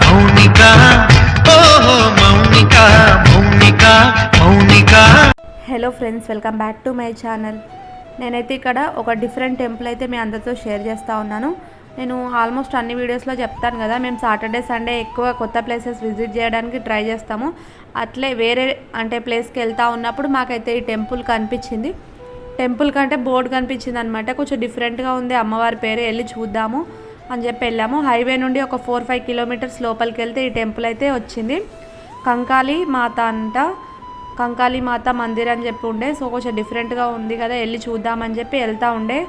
మౌనిక ఓహో Monika Monika Monika. Hello friends welcome back to my channel నేనైతే ఇక్కడ ఒక డిఫరెంట్ టెంపుల్ అయితే మీ అందరితో షేర్ చేస్తూ ఉన్నాను. నేను ఆల్మోస్ట్ అన్ని వీడియోస్లో చెప్తాను కదా మేము సాటర్డే సండే ఎక్కువ కొత్త ప్లేసెస్ విజిట్ చేయడానికి ట్రై చేస్తాము. అట్లే వేరే అంటే ప్లేస్కి వెళ్తూ ఉన్నప్పుడు మాకైతే ఈ టెంపుల్ కనిపించింది. టెంపుల్ కంటే బోర్డు కనిపించింది అనమాట కొంచెం డిఫరెంట్గా ఉంది అమ్మవారి పేరు వెళ్ళి చూద్దాము. అని చెప్పి వెళ్ళాము. హైవే నుండి ఒక ఫోర్ ఫైవ్ కిలోమీటర్స్ లోపలికి వెళ్తే ఈ టెంపుల్ అయితే వచ్చింది. కంకాళి మాత అంట కంకాళి మాత మందిర్ అని చెప్పి ఉండే. సో కొంచెం డిఫరెంట్గా ఉంది కదా వెళ్ళి చూద్దామని చెప్పి వెళ్తా ఉండే.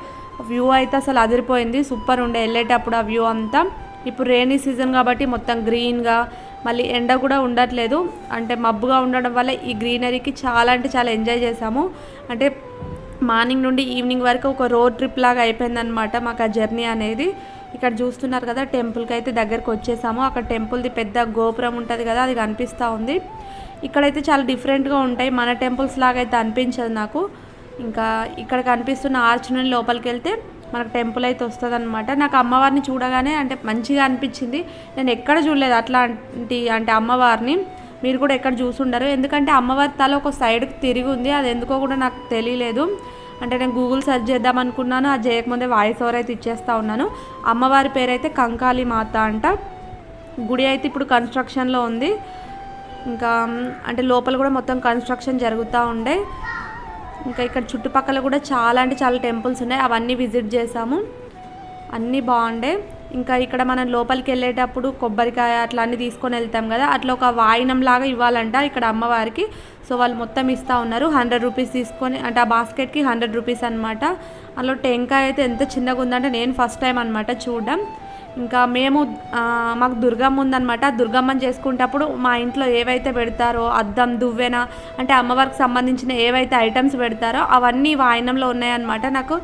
వ్యూ అయితే అసలు అదిరిపోయింది సూపర్ ఉండే. వెళ్ళేటప్పుడు ఆ వ్యూ అంతా. ఇప్పుడు రైనీ సీజన్ కాబట్టి మొత్తం గ్రీన్గా మళ్ళీ ఎండ కూడా ఉండట్లేదు. అంటే మబ్బుగా ఉండడం వల్ల ఈ గ్రీనరీకి చాలా అంటే చాలా ఎంజాయ్ చేసాము అంటే మార్నింగ్ నుండి ఈవినింగ్ వరకు ఒక రోడ్ ట్రిప్ లాగా అయిపోయిందనమాట మాకు ఆ జర్నీ అనేది. ఇక్కడ చూస్తున్నారు కదా టెంపుల్కి అయితే దగ్గరకు వచ్చేసాము. అక్కడ టెంపుల్ది పెద్ద గోపురం ఉంటుంది కదా అది కనిపిస్తూ ఉంది. ఇక్కడైతే చాలా డిఫరెంట్గా ఉంటాయి. మన టెంపుల్స్ లాగా అయితే అనిపించదు నాకు. ఇంకా ఇక్కడ కనిపిస్తున్న ఆర్చ్ నుండి లోపలికి వెళ్తే మనకు టెంపుల్ అయితే వస్తుంది అనమాట నాకు అమ్మవారిని చూడగానే అంటే మంచిగా అనిపించింది. నేను ఎక్కడ చూడలేదు అట్లాంటి అంటే అమ్మవారిని. మీరు కూడా ఎక్కడ చూసుండరు. ఎందుకంటే అమ్మవారి తల ఒక సైడ్కి తిరిగి ఉంది. అది ఎందుకో కూడా నాకు తెలియలేదు. అంటే నేను గూగుల్ సెర్చ్ చేద్దాం అనుకున్నాను. అది చేయకముందే వాయిస్ ఓవర్ అయితే ఇచ్చేస్తూ ఉన్నాను. అమ్మవారి పేరు అయితే కంకాళి మాత అంట. గుడి అయితే ఇప్పుడు కన్స్ట్రక్షన్లో ఉంది. ఇంకా అంటే లోపల కూడా మొత్తం కన్స్ట్రక్షన్ జరుగుతూ ఉండే. ఇంకా ఇక్కడ చుట్టుపక్కల కూడా చాలా అంటే చాలా టెంపుల్స్ ఉన్నాయి. అవన్నీ విజిట్ చేసాము. అన్నీ బాగుండే. ఇంకా ఇక్కడ మనం లోపలికి వెళ్ళేటప్పుడు కొబ్బరికాయ అట్లా అన్నీ తీసుకొని వెళ్తాం కదా అట్లా ఒక వాయినం లాగా ఇవ్వాలంట ఇక్కడ అమ్మవారికి. సో వాళ్ళు మొత్తం ఇస్తూ ఉన్నారు. హండ్రెడ్ రూపీస్ తీసుకొని అంటే ఆ బాస్కెట్కి హండ్రెడ్ రూపీస్ అనమాట అందులో టెంకాయ అయితే ఎంత చిన్నగా ఉందంటే నేను ఫస్ట్ టైం అనమాట చూడడం. ఇంకా మేము మాకు దుర్గమ్మ ఉందనమాట దుర్గమ్మని చేసుకునేటప్పుడు మా ఇంట్లో ఏవైతే పెడతారో అద్దం దువ్వెన అంటే అమ్మవారికి సంబంధించిన ఏవైతే ఐటమ్స్ పెడతారో అవన్నీ వాయినంలో ఉన్నాయన్నమాట. నాకు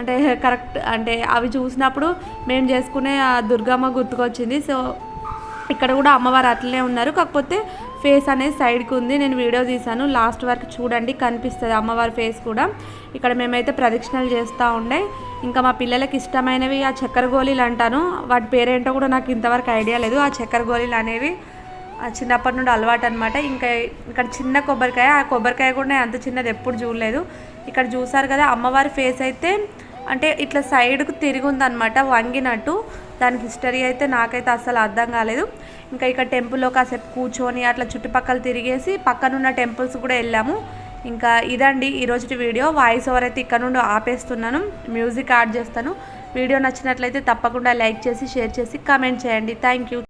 అంటే కరెక్ట్ అంటే అవి చూసినప్పుడు మేము చేసుకునే ఆ దుర్గమ్మ గుర్తుకొచ్చింది. సో ఇక్కడ కూడా అమ్మవారు అట్లనే ఉన్నారు. కాకపోతే ఫేస్ అనేది సైడ్కి ఉంది. నేను వీడియో తీశాను. లాస్ట్ వరకు చూడండి కనిపిస్తుంది అమ్మవారి ఫేస్ కూడా. ఇక్కడ మేమైతే ప్రదక్షిణలు చేస్తూ ఉండే. ఇంకా మా పిల్లలకి ఇష్టమైనవి ఆ చక్కెర గోళీలు అంటాను. వాటి పేరేంటో కూడా నాకు ఇంతవరకు ఐడియా లేదు. ఆ చక్కెర గోళీలు అనేవి ఆ చిన్నప్పటి నుండి అలవాటు అనమాట ఇంకా ఇక్కడ చిన్న కొబ్బరికాయ ఆ కొబ్బరికాయ కూడా నేను అంత చిన్నది ఎప్పుడు చూడలేదు. ఇక్కడ చూసారు కదా అమ్మవారి ఫేస్ అయితే అంటే ఇట్లా సైడ్కు తిరిగి ఉందన్నమాట వంగినట్టు. దానికి హిస్టరీ అయితే నాకైతే అస్సలు అర్థం కాలేదు. ఇంకా ఇక్కడ టెంపుల్లో కాసేపు కూర్చొని అట్లా చుట్టుపక్కల తిరిగేసి పక్కనున్న టెంపుల్స్ కూడా వెళ్ళాము. ఇంకా ఇదండి ఈరోజు వీడియో. వాయిస్ ఓవర్ అయితే ఇక్కడ నుండి ఆపేస్తున్నాను. మ్యూజిక్ యాడ్ చేస్తాను. వీడియో నచ్చినట్లయితే తప్పకుండా లైక్ చేసి షేర్ చేసి కామెంట్ చేయండి. Thank you.